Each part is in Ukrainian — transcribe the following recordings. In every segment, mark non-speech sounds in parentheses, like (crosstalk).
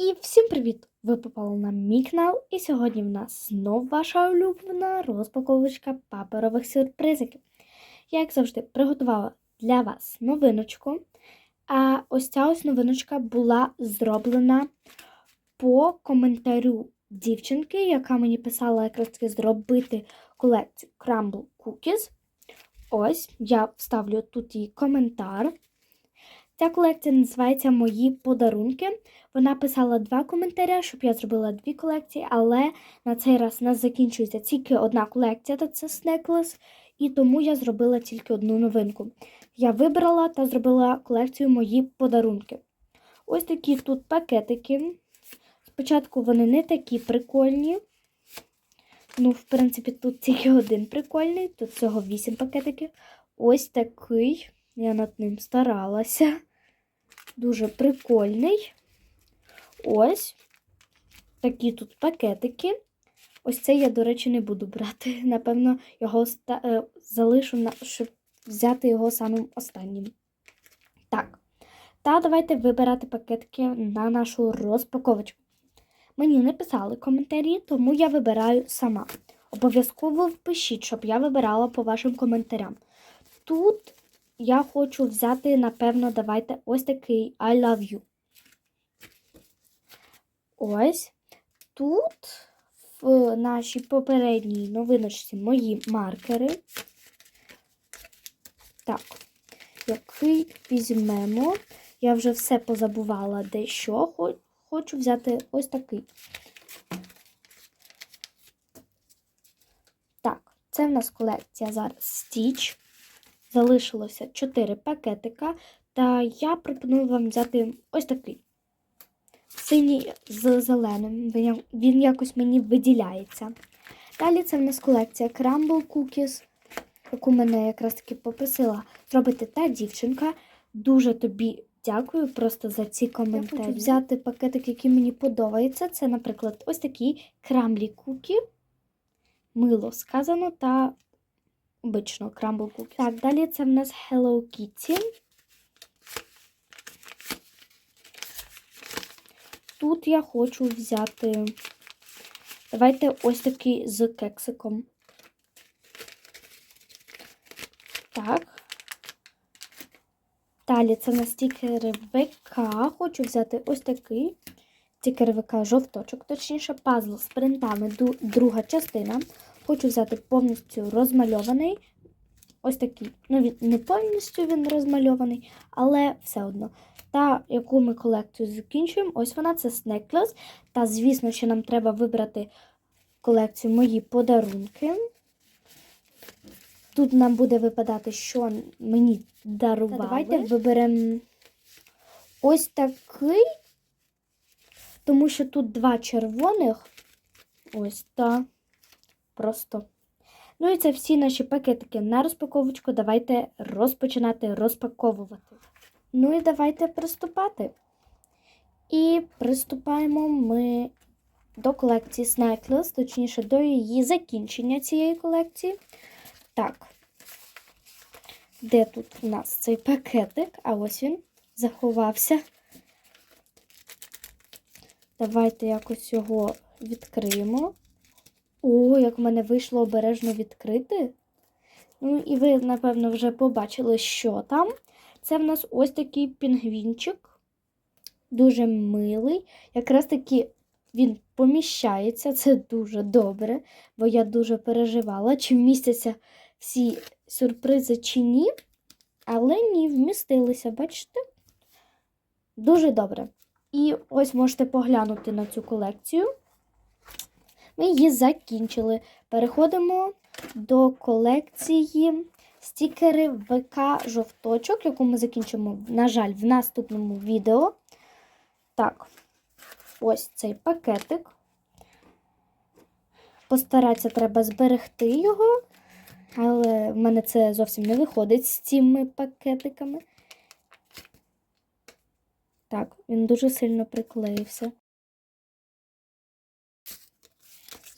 І всім привіт! Ви попали на мій канал, і сьогодні в нас знов ваша улюблена розпаковочка паперових сюрпризиків. Я, як завжди, приготувала для вас новиночку. А ось ця ось новиночка була зроблена по коментарю дівчинки, яка мені писала якраз таки зробити колекцію Crumble Cookies. Ось, я вставлю тут її коментар. Ця колекція називається Мої подарунки. Вона писала два коментаря, щоб я зробила дві колекції, але на цей раз у нас закінчується тільки одна колекція, та це Снеклес, і тому я зробила тільки одну новинку. Я вибрала та зробила колекцію Мої подарунки. Ось такі тут пакетики. Спочатку вони не такі прикольні. Ну, в принципі, тут тільки один прикольний, тут всього вісім пакетиків. Ось такий. Я над ним старалася. Дуже прикольний. Ось такі тут пакетики. Ось цей я, до речі, не буду брати. (laughs) Напевно, його ста- е, залишу, на- щоб взяти його самим останнім. Так. Та давайте вибирати пакетики на нашу розпаковочку. Мені не писали коментарі, тому я вибираю сама. Обов'язково впишіть, щоб я вибирала по вашим коментарям. Тут я хочу взяти, напевно, давайте ось такий I love you. Ось. Тут в нашій попередній новиночці мої маркери. Так, який візьмемо. Я вже все позабувала дещо. Хочу взяти ось такий. Так, це в нас колекція зараз Stitch. Залишилося 4 пакетика. Та я пропоную вам взяти ось такий. Синій з зеленим. Він, якось мені виділяється. Далі це в нас колекція Crumble Cookies, яку мене якраз таки попросила зробити та дівчинка. Дуже тобі дякую просто за ці коментарі. Я хочу взяти пакетик, який мені подобається. Це, наприклад, ось такі крамблі кукі. Мило сказано та обично крамбл кукі. Так, далі це в нас Hello Kitty. Тут я хочу взяти. Давайте ось такий з кексиком. Так. Далі це на стікери ВК. Хочу взяти ось такий. Стікер ВК жовточок, точніше, пазл з принтами, друга частина. Хочу взяти повністю розмальований. Ось такий. Ну, він не повністю він розмальований, але все одно. Та, яку ми колекцію закінчуємо, ось вона це Snackless. Та, звісно, що нам треба вибрати колекцію мої подарунки. Тут нам буде випадати, що мені дарували. Та давайте виберемо ось такий, тому що тут два червоних. Ось та просто. Ну і це всі наші пакетики на розпаковочку. Давайте розпочинати розпаковувати. Ну і давайте приступати. І приступаємо ми до колекції Snackless, точніше, до її закінчення цієї колекції. Так, де тут у нас цей пакетик? А ось він заховався. Давайте якось його відкриємо. О, як в мене вийшло обережно відкрити. Ну, і ви, напевно, вже побачили, що там. Це в нас ось такий пінгвінчик. Дуже милий. Якраз таки він поміщається. Це дуже добре, бо я дуже переживала, чи вмістяться всі сюрпризи чи ні. Але ні, вмістилися, бачите? Дуже добре. І ось можете поглянути на цю колекцію. Ми її закінчили. Переходимо до колекції стікери ВК жовточок, яку ми закінчимо, на жаль, в наступному відео. Так, ось цей пакетик. Постаратися треба зберегти його, але в мене це зовсім не виходить з цими пакетиками. Так, він дуже сильно приклеївся.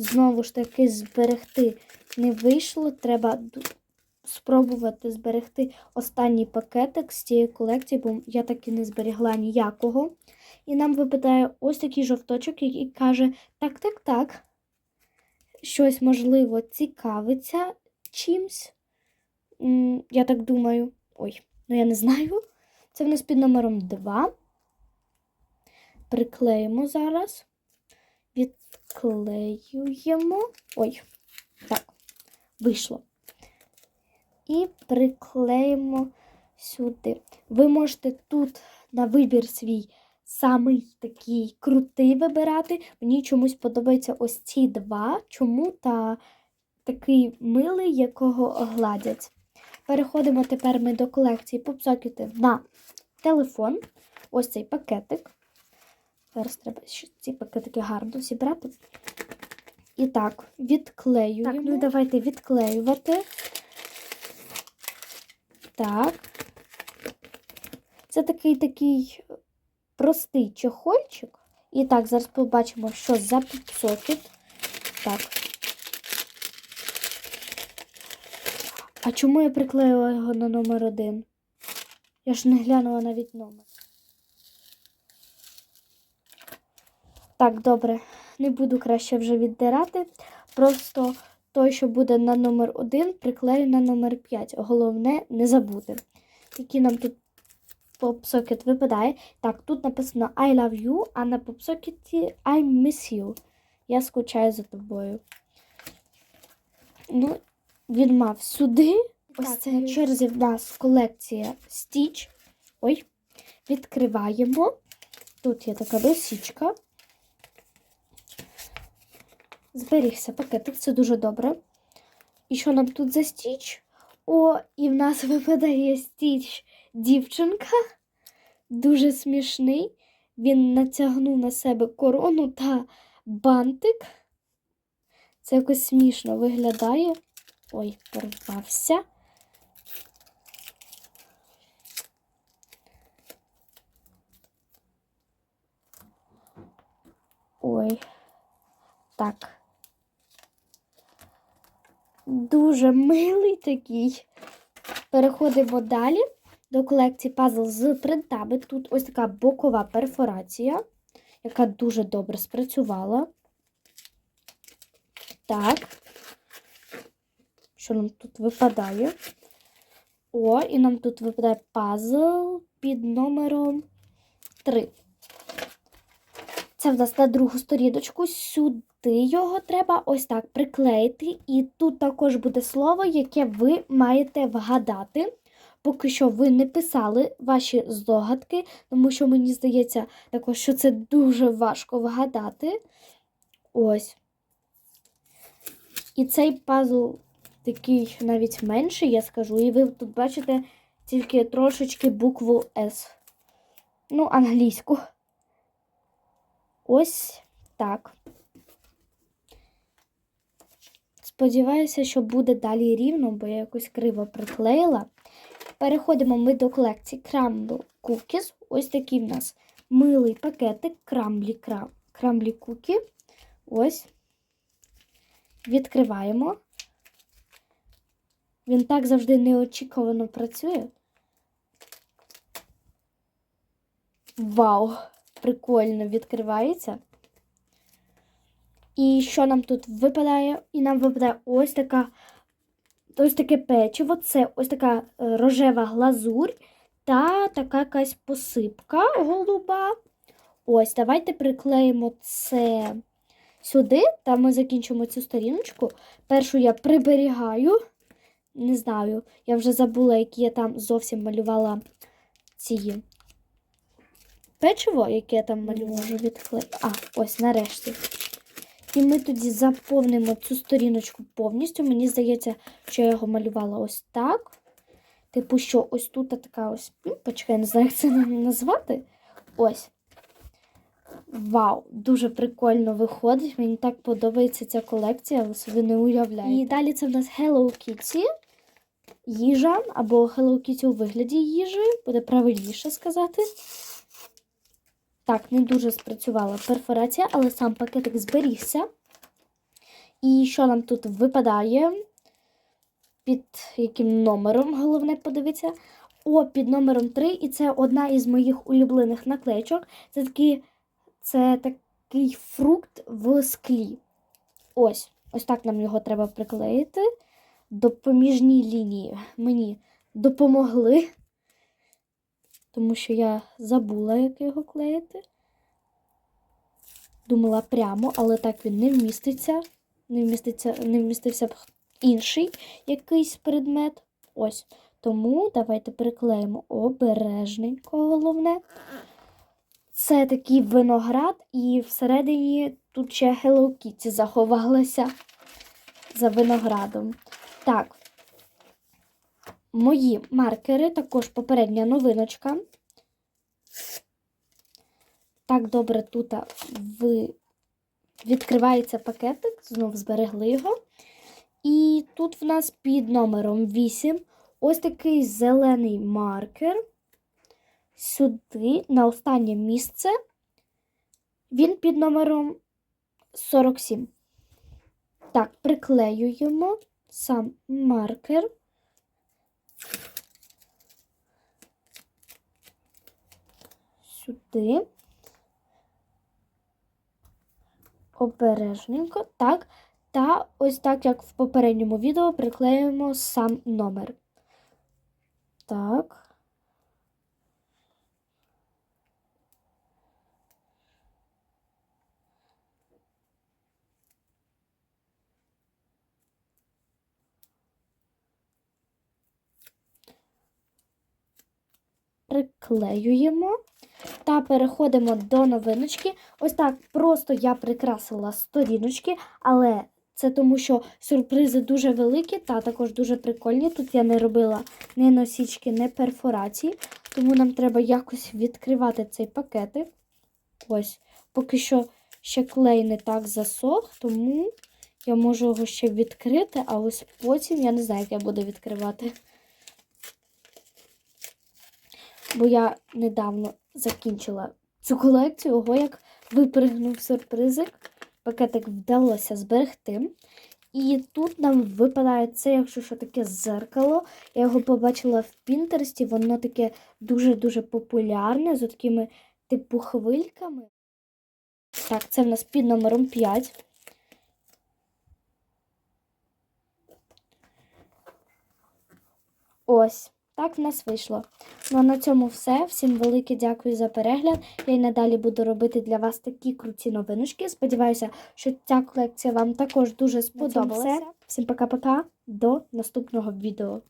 Знову ж таки, зберегти не вийшло. Треба спробувати зберегти останній пакетик з цієї колекції, бо я так і не зберегла ніякого. І нам випадає ось такий жовточок, який каже: так, так, так. Щось, можливо, цікавиться чимсь. Я так думаю. Ой, ну я не знаю. Це в нас під номером 2. Приклеїмо зараз. Відклеюємо. Ой, так, вийшло. І приклеїмо сюди. Ви можете тут на вибір свій самий такий крутий вибирати. Мені чомусь подобаються ось ці два. Чому та такий милий, якого гладять. Переходимо тепер ми до колекції попсокети на телефон. Ось цей пакетик. Зараз треба ці пакетики гарно зібрати. І так, відклеюємо. Так, ну давайте відклеювати. Так. Це такий такий простий чехольчик. І так, зараз побачимо, що за попсокет. Так. А чому я приклеїла його на номер один? Я ж не глянула навіть номер. Так, добре, не буду краще вже віддирати. Просто той, що буде на номер 1, приклею на номер 5. Головне не забути. Який нам тут попсокет випадає. Так, тут написано I love you, а на попсокеті I miss you. Я скучаю за тобою. Ну, він мав сюди. Ось Так, це ну, на черзі в нас колекція Stitch. Ой, відкриваємо. Тут є така досічка. Зберігся пакетик, це дуже добре. І що нам тут за стіч? О, і в нас (laughs) випадає стіч дівчинка. Дуже смішний. Він натягнув на себе корону та бантик. Це якось смішно виглядає. Ой, порвався. Ой. Так. Дуже милий такий. Переходимо далі до колекції пазл з принтами. Тут ось така бокова перфорація, яка дуже добре спрацювала. Так. Що нам тут випадає? О, і нам тут випадає пазл під номером 3. Це в нас на другу сторіночку. Сюди його треба ось так приклеїти. І тут також буде слово, яке ви маєте вгадати. Поки що ви не писали ваші здогадки, тому що мені здається, також, що це дуже важко вгадати. Ось. І цей пазл такий навіть менший, я скажу. І ви тут бачите тільки трошечки букву С. Ну, англійську. Ось так. Сподіваюся, що буде далі рівно, бо я якось криво приклеїла. Переходимо ми до колекції Crumble Cookies. Ось такий в нас милий пакетик Крамблі Крамблі Кукі. Ось. Відкриваємо. Він так завжди неочікувано працює. Вау! Прикольно відкривається. І що нам тут випадає? І нам випадає ось така ось таке печиво. Це ось така е, рожева глазурь та така якась посипка голуба. Ось, давайте приклеїмо це сюди, та ми закінчимо цю сторіночку. Першу я приберігаю. Не знаю, я вже забула, які я там зовсім малювала ці печиво, яке я там малювала, відклеїти. А, ось нарешті. І ми тоді заповнимо цю сторіночку повністю. Мені здається, що я його малювала ось так. Типу, що ось тут така ось. Ну, почекай, не знаю, як це назвати. Ось. Вау, дуже прикольно виходить. Мені так подобається ця колекція, ви собі не уявляєте. І далі це в нас Hello Kitty. Їжа або Hello Kitty у вигляді їжі, буде правильніше сказати. Так, не дуже спрацювала перфорація, але сам пакетик зберігся. І що нам тут випадає? Під яким номером, головне подивитися. О, під номером 3. І це одна із моїх улюблених наклеєчок. Це такі Це такий фрукт в склі. Ось. Ось так нам його треба приклеїти. Допоміжні лінії мені допомогли, тому що я забула, як його клеїти. Думала прямо, але так він не вміститься. Не вміститься, не вмістився б інший якийсь предмет. Ось. Тому давайте приклеїмо обережненько, головне. Це такий виноград, і всередині тут ще Hello Kitty заховалася за виноградом. Так. Мої маркери, також попередня новиночка. Так добре тут відкривається пакетик, знов зберегли його. І тут в нас під номером 8 ось такий зелений маркер. Сюди, на останнє місце, він під номером 47. Так, приклеюємо сам маркер. Сюди. Обережненько, так. Та ось так, як в попередньому відео, приклеюємо сам номер. Так. Приклеюємо та переходимо до новиночки. Ось так просто я прикрасила сторіночки, але це тому, що сюрпризи дуже великі та також дуже прикольні. Тут я не робила ні носічки, ні перфорації, тому нам треба якось відкривати цей пакетик. Ось, поки що ще клей не так засох, тому я можу його ще відкрити, а ось потім я не знаю, як я буду відкривати. Бо я недавно закінчила цю колекцію, ого, як випригнув сюрпризик. Пакетик вдалося зберегти. І тут нам випадає це, якщо що таке зеркало. Я його побачила в Пінтерсті, воно таке дуже-дуже популярне, з такими типу хвильками. Так, це в нас під номером 5. Ось. Так в нас вийшло. Ну а на цьому все. Всім велике дякую за перегляд. Я й надалі буду робити для вас такі круті новиночки. Сподіваюся, що ця колекція вам також дуже сподобалася. Всім пока-пока. До наступного відео.